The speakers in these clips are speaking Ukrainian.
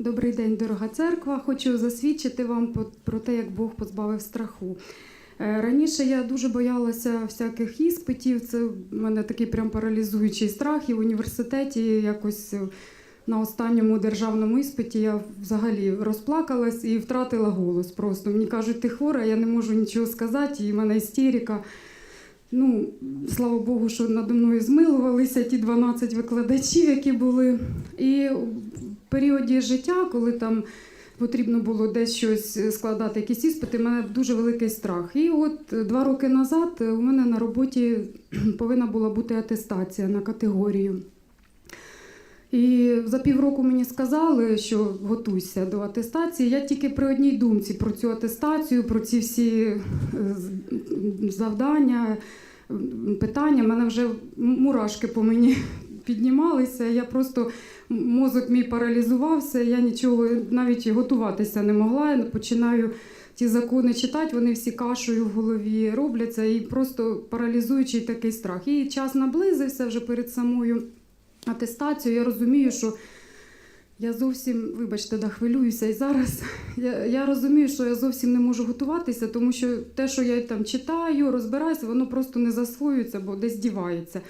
Добрий день, дорога церква. Хочу засвідчити вам про те, як Бог позбавив страху. Е, Раніше я дуже боялася всяких іспитів. Це в мене такий прям паралізуючий страх. І в університеті якось е, на останньому державному іспиті я взагалі розплакалась і втратила голос. Просто мені кажуть, ти хвора, я не можу нічого сказати, і в мене істерика. Ну, слава Богу, що надо мною змилувалися ті 12 викладачів, які були. І періоді життя, коли там потрібно було десь щось складати, якісь іспити, в мене дуже великий страх. І от е, два роки назад е, у мене на роботі повинна була бути атестація на категорію. І за півроку мені сказали, що готуйся до атестації. Я тільки при одній думці про цю атестацію, про ці всі е, завдання, питання. мене вже мурашки по мені піднімалися. Я просто мозок мій паралізувався. Я нічого навіть готуватися не могла. Я починаю ті закони читати, вони всі кашею в голові робляться, і просто паралізуючий такий страх. І час наблизився вже перед самою атестацією. Я розумію, що я зовсім, вибачте, да, хвилююся і зараз. Я, я розумію, що я зовсім не можу готуватися, тому що те, що я там читаю, розбираюся, воно просто не засвоюється, бо десь дівається.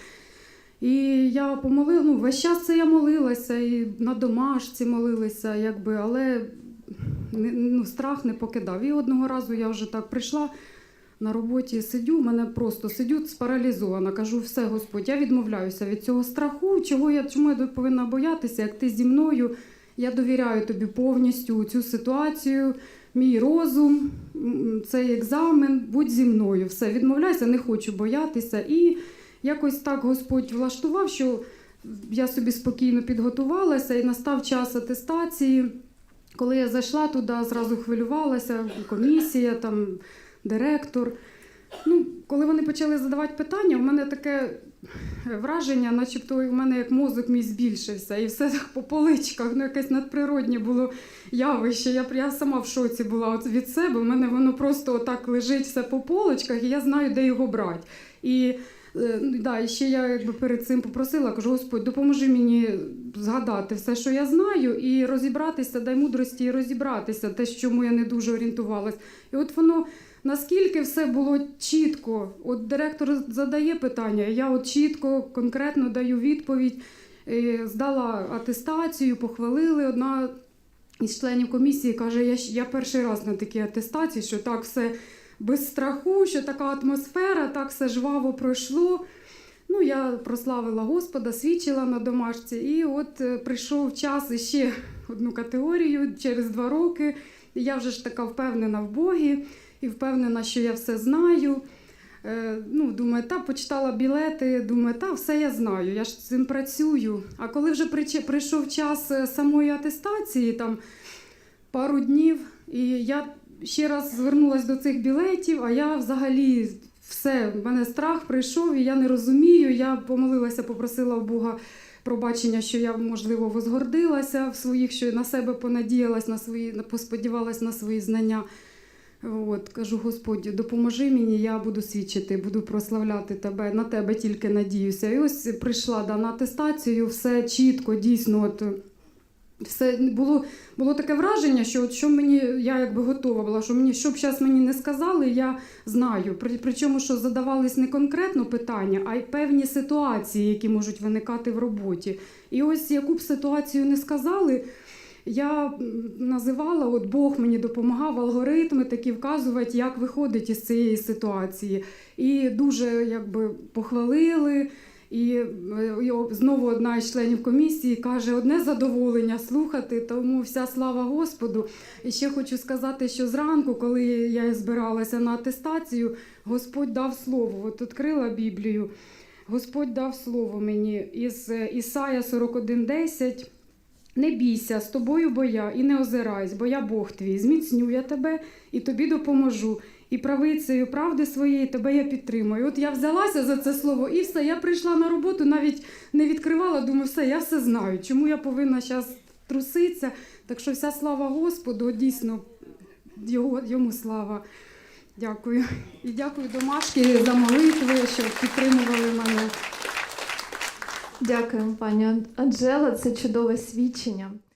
І я помолила, ну, весь час це я молилася, і на домашці молилася, якби, але ну, страх не покидав. І одного разу я вже так прийшла на роботі, сидю, мене просто сидю спаралізована. Кажу, все, Господь, я відмовляюся від цього страху. Чого я, чому я повинна боятися, як ти зі мною? Я довіряю тобі повністю цю ситуацію, мій розум, цей екзамен, будь зі мною. Все, відмовляюся, не хочу боятися. І якось так Господь влаштував, що я собі спокійно підготувалася і настав час атестації. Коли я зайшла туди, зразу хвилювалася, комісія, там, директор. Ну, коли вони почали задавати питання, в мене таке враження, начебто у мене як мозок мій збільшився, і все так по поличках, ну якесь надприроднє було явище. Я, я сама в шоці була от від себе. У мене воно просто отак лежить все по поличках, і я знаю, де його брати. І да, і ще я якби перед цим попросила, кажу, Господь, допоможи мені згадати все, що я знаю, і розібратися, дай мудрості і розібратися, те, чому я не дуже орієнтувалась. І от воно наскільки все було чітко. От директор задає питання, я от чітко, конкретно даю відповідь. Е, Здала атестацію, похвалили. Одна із членів комісії каже: я, я перший раз на такій атестації, що так все без страху, що така атмосфера, так все жваво пройшло. Ну, я прославила Господа, свідчила на домашці, і от е, прийшов час іще одну категорію через два роки. Я вже ж така впевнена в Богі і впевнена, що я все знаю. Е, ну, думаю, та почитала білети, думаю, та все я знаю, я ж цим працюю. А коли вже прийшов час е, самої атестації, там пару днів, і я ще раз звернулася до цих білетів, а я взагалі все, в мене страх прийшов, і я не розумію. Я помолилася, попросила у Бога пробачення, що я, можливо, возгордилася в своїх, що на себе понадіялась, на свої, посподівалась на свої знання. От, кажу, Господь, допоможи мені, я буду свідчити, буду прославляти тебе, на тебе тільки надіюся. І ось прийшла да, на атестацію, все чітко, дійсно. От, все було, було таке враження, що от що мені я якби готова була, що мені що б зараз мені не сказали, я знаю. При, причому, що задавались не конкретно питання, а й певні ситуації, які можуть виникати в роботі. І ось яку б ситуацію не сказали. Я називала, от Бог мені допомагав алгоритми такі вказувати, як виходить із цієї ситуації. І дуже якби похвалили. І е, знову одна із членів комісії каже: одне задоволення слухати, тому вся слава Господу. І ще хочу сказати, що зранку, коли я збиралася на атестацію, Господь дав слово. От відкрила Біблію. Господь дав слово мені із е, Ісая 41.10. Не бійся, з тобою бо я, і не озирайся, бо я Бог твій, зміцню я тебе і тобі допоможу. І правицею правди своєї тебе я підтримую. От я взялася за це слово, і все. Я прийшла на роботу, навіть не відкривала, думаю, все, я все знаю. Чому я повинна зараз труситися? Так що вся слава Господу, дійсно його, йому слава. Дякую. І дякую домашки за молитви, що підтримували мене. Дякуємо, пані Анджела. Це чудове свідчення.